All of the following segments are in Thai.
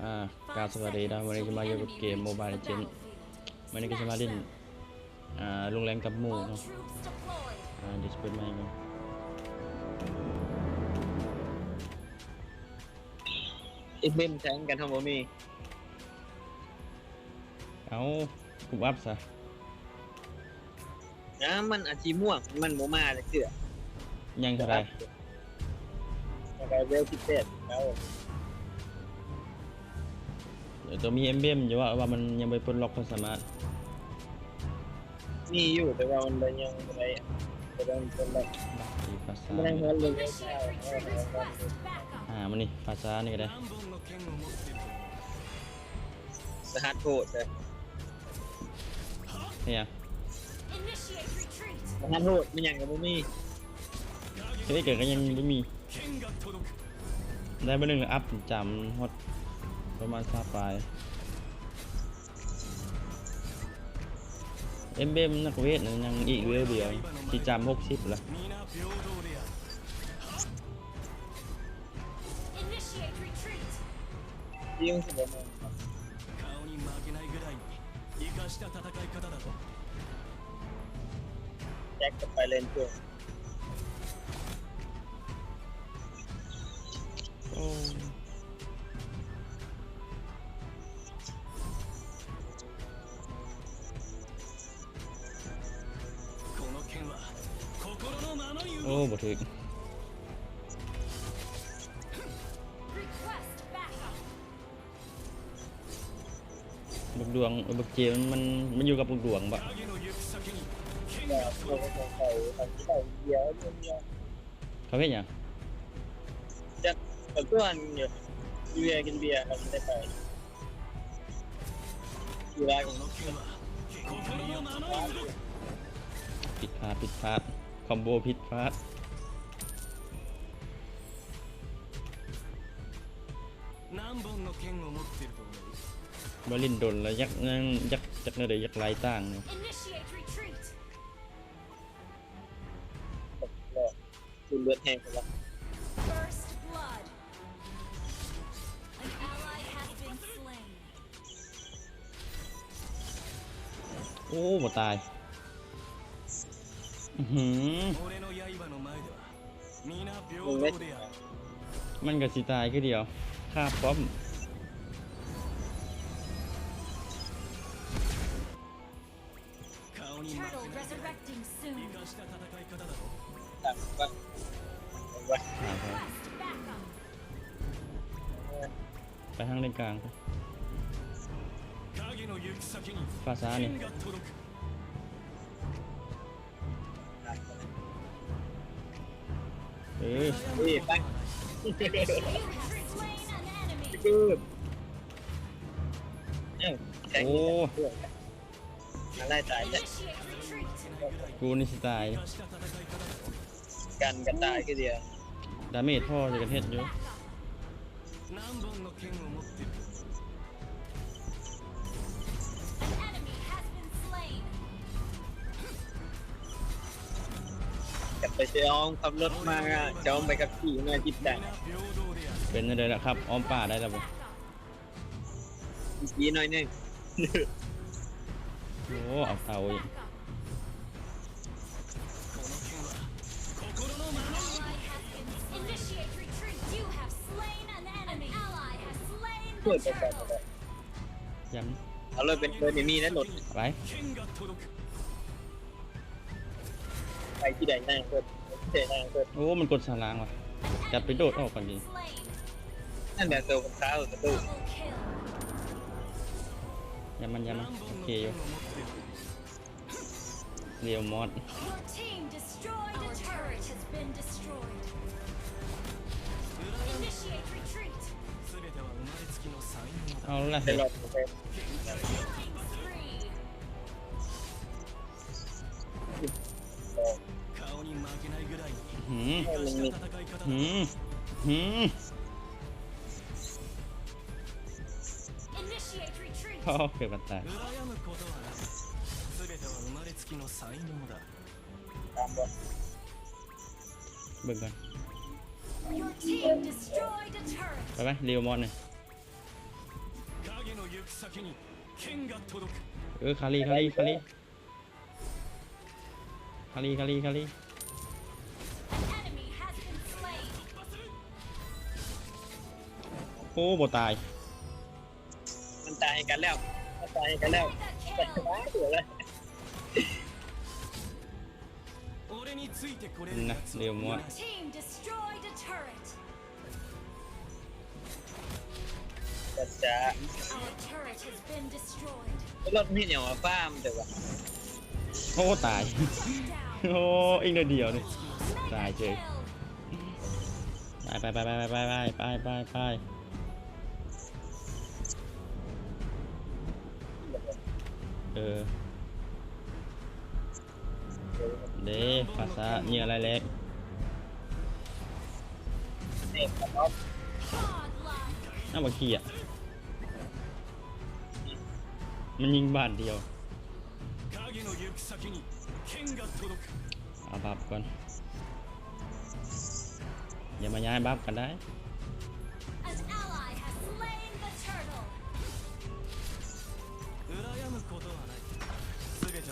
อ่ากราบสวัสดีนะวันนี้จะมาอยู่กับเกมโมบายเลเจนวันนี้ก็จะมาเล่นอ่าลงแรงกับหมู่เนาะอ่าดิสเปิดไมค์ก่อนอีกเล่มแทงกันทั้งหมดมีเอาคุมอัพซะนะมันอาชีม่วงมันโมมาเลยเกือยังเท่าไหรอะไรเวลพิเศษแล้วเดี๋ยว ตัวมีเอ็มเบมอยู่ว่าว่ามันยังไม่ปลดล็อกความสามารถมีอยู่แต่ว่ามันยังอะไรแต่ว่ามันเป็นแบบอีภาษาไม่ได้เงินเลยอ่ามันนี่ภาษานี่ก็ได้สหัสโทษเลยเนี่ยสหัสโทษมันยังกับโมมีเฮ้ยเกิดก็ยังไม่มีได้มาหนึ่งอัพจำฮอด ประมาณซาปลายเอ็มเบมนักเวทยังอีกเวลเดียวที่จำหกสิบละยิงสิบโมงแจ็คกัไปเลนเพื่อนโอ้ ถึง บักดวงบักเจมันมันมันอยู่กับบักดวงปะเขาเป็นยังจะกับตัวอันอยู่เบียร์กินเบียร์ครับไม่ได้ไปอยู่ร้าของนกเชื่อมผิดพลาดผิดพลาดคอมโบผิดพลาด บอลินโดนแล้วยักนั่งยักยักนั่นเลยยักไล่ต่างคุณเลือดแห้งไปแล้วโอ้หมดตายหืมมันก็สิตายแค่เดียว ห้าป้อมไปทางเลนกลางฟาซานี่เออ คือเอ้าแทง โอ้ อะไรตายเนี่ย Initiate retreat. กูนี่สิตาย 生かした戦い方だろ กันกันตายคือเดียว ดาเมจพ่อจะกันเฮ็ดอยู่ 何本の剣を持ってる เจอ้อมขับรถมาจะอ้อมไปกับขี่มาจิตใจเป็นอะไเละครับอ้อมป่าได้แล้วผมขี่หน่อยนึงโอ้เอาเตาอีกช่วยไปกันเลยยันอาเลยเป็นเลย์ดี๋มีนะรถอะไป ไปที่ใดนั่งเพิ่มนที่ใดน่งเพิ่มโอ้มันกดสลางว่ะจัดไปโดดออกก่อนดีนั่นแหละเซลล์มันท้าจะดูยามันยามันโอเคอยู่เรียวมอดเอาละเห็น หืมหืมหืมโอเคมันตายเบิ่งก่อนไปไหมเรียวมอนเลยเออคารีคารีคารีคารีคารีคารี โอ้บ่ตาย มันตายกันแล้วตายกันแล้วแต่าเสือยนะวมัวจะจะรถมีเหนียวฟ้ามแต่ว่าโอ้ตาย โอ้อีกเดียวเลยตายเฉยไปไปไปไปไปไปไปไปไป เออเด้ภาษาเนี่ยอะไรเล็กเด็กครับน่าบังคีอะมันยิงบ้านเดียวเอาบับก่อนอย่ามาย้ายบับกันได้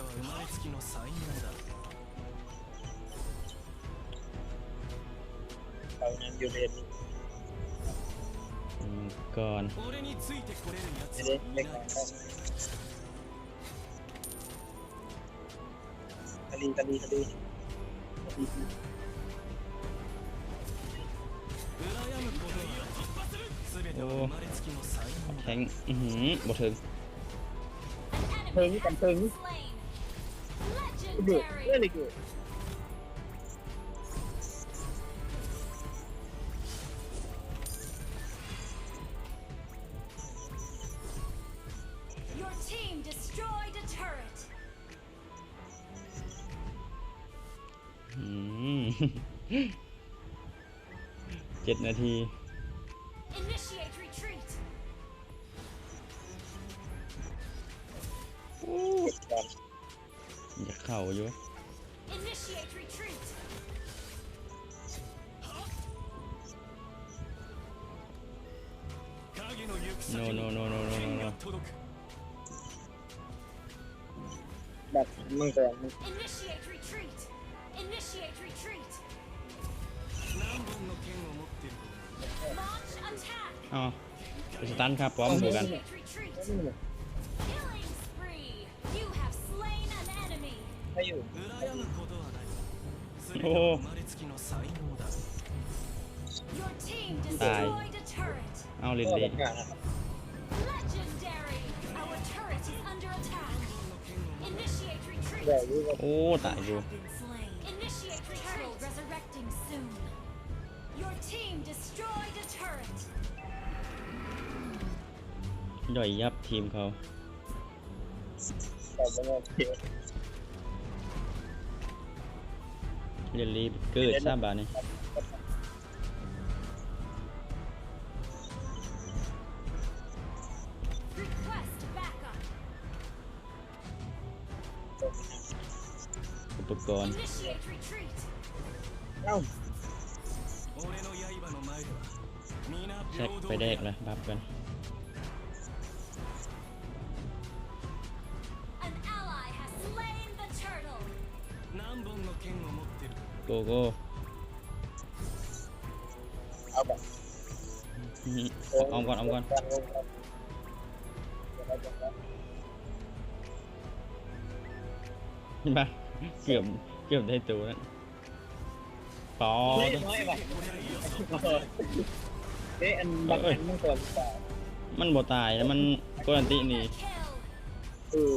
は生まれつきの才能だ เรายังอยู่เรียน อืมก่อน 俺についてこれるやつ ไม่ は ได้ い เล็ก な น้อย い ครับคดีคดีคดี 羨むことはない全ては生まれつきの才能だ แทงอือหือบ่ถึง An enemy Ping, has ping. been slain. เดือดเรื่อ Legendary. งอะ good. Really good. Your team destroyed a turret. Mm. เจ็ดนาที Initiate retreat. thầu vô. No no no no no no đặt mừng rồi ờ stun ครับพร้อมเหมือนกัน 大丈夫。โอ้ตายเอาเล่นดีโอ้ตายอยู่ Your team destroyed a turret. ย่อยยับทีมเขาแต่ไม่โอเค เรียนรีบเกิดสามบ้านนี่อุปกรณ์เอ้แซกไปแดกเลยบับกัน โกโก้เอาแบบอื้อหือเอาก่อนเอาก่อนเห็นปะเกือบเกือบได้ตัวนั้นปอเฮ้ยดน้อยว่ะเฮ้ยอันบางอันมึงก่อนเปล่ามันบ่ตายแล้วมันกวนตินี่ Mega kill. เออ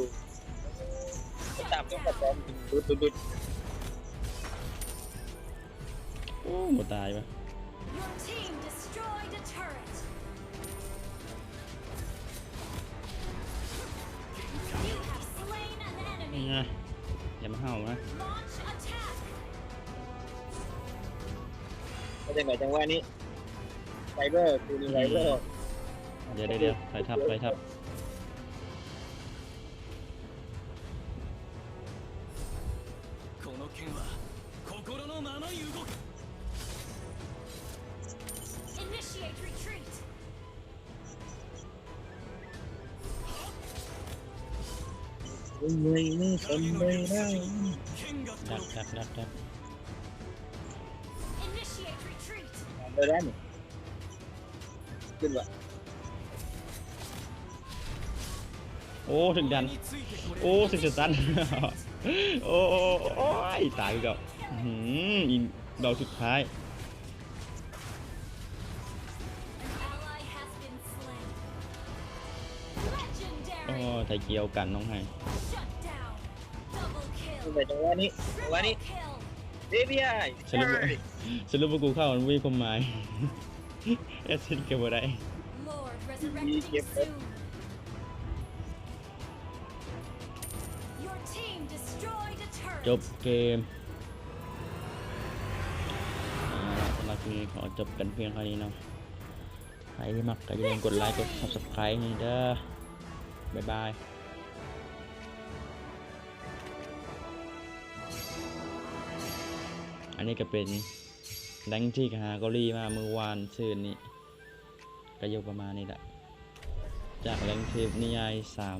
ตามต้องกระป๋อมดุดดุด ดุดโอ้บ่ตายวะ Your team destroyed a turret. You have slain an นี่ enemy. ไงอย่ามาเห่านะ Launch attack. ก็จะไหนจังหวะนี้ไฟเบอร์คือนี่ไฟเบอร์ เดี๋ยวเดี๋ยวเดี๋ยวใส่ทับใส่ทับ ไม่ได้ทำไม่ได้ดักดักดักดักเดินได้ขึ้นวะโอ้ถึงดัน โอ้ถึงจะดัน โอ้ยตายไปแล้อืมอีกดอกสุดท้าย ไทยเกียวกันน้องให้ Shut down. Double ขึ้น kill. ไปจังหวะนี้จังหวะ Triple นี้ kill. เดบิไอสรุปว่าสรุปว่ากูเข้ามันวิ่งความหมายเอสเซนเก็บบ่ได้ Lord resurrecting soon. Your team destroyed a turret. จบเกมอ่าสำหรับคลิปนี้ขอจบกันเพียงเท่านี้เนาะใครที่มักก็อย่าลืมกดไลค์กด subscribe ให้เด้อ บ๊ายบายอันนี้ก็เป็นแรงที่หาเกาหลีมาเมื่อวานซื่นนี้ก็ยกประมาณนี้แหละ จากแรงเทปนิยายสาม